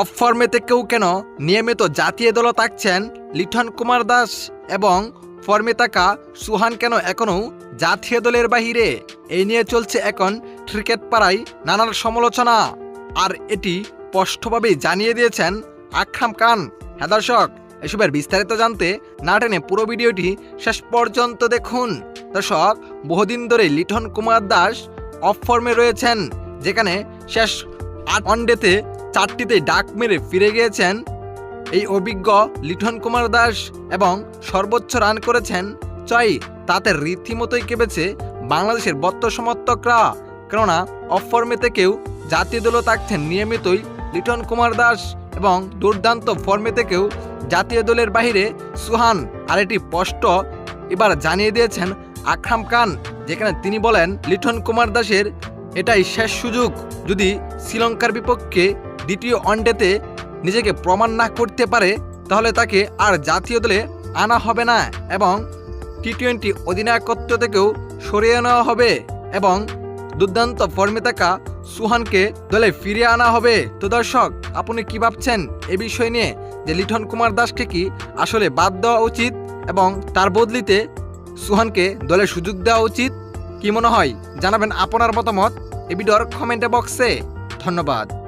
Of ফর্মে থেকেও কেন নিয়মিত জাতীয় দলে থাকছেন লিঠন কুমার দাস এবং ফর্মে থাকা সুহান কেন এখনও জাতীয় দলের বাহিরে? এই নিয়ে চলছে এখন ক্রিকেট পাড়ায় নানান সমালোচনা। আর এটি স্পষ্টভাবেই জানিয়ে দিয়েছেন আকরাম খান। হ্যাঁ দর্শক, এসবের বিস্তারিত জানতে না টেনে পুরো ভিডিওটি শেষ পর্যন্ত দেখুন। দর্শক, বহুদিন ধরে লিঠন কুমার দাস অফ ফর্মে রয়েছেন, যেখানে শেষ আট ওয়ানডেতে চারটিতে ডাক মেরে ফিরে গিয়েছেন এই অভিজ্ঞ লিঠন কুমার দাস এবং সর্বোচ্চ রান করেছেন ছয় তাতে রীতিমতোই কেঁপেছে বাংলাদেশের বত্ত সমর্থকরা। কেননা অফ ফর্মে থেকেও জাতীয় দলও থাকছেন নিয়মিতই লিটন কুমার দাস এবং দুর্দান্ত ফর্মে থেকেও জাতীয় দলের বাইরে সুহান আর এটি স্পষ্ট এবার জানিয়ে দিয়েছেন আকরাম খান, যেখানে তিনি বলেন, লিটন কুমার দাসের এটাই শেষ সুযোগ। যদি শ্রীলঙ্কার বিপক্ষে দ্বিতীয় ওয়ানডেতে নিজেকে প্রমাণ না করতে পারে, তাহলে তাকে আর জাতীয় দলে আনা হবে না এবং টি টোয়েন্টি অধিনায়কত্ব থেকেও সরিয়ে নেওয়া হবে এবং দুর্দান্ত ফর্মে থাকা সুহানকে দলে ফিরিয়ে আনা হবে। তো দর্শক, আপনি কি ভাবছেন এ বিষয় নিয়ে? যে লিঠন কুমার দাসকে কি আসলে বাদ দেওয়া উচিত এবং তার বদলিতে সুহানকে দলে সুযোগ দেওয়া উচিত? কি মনে হয়? জানাবেন আপনার মতামত। এই ভিডিওর কমেন্ট বক্সে। ধন্যবাদ।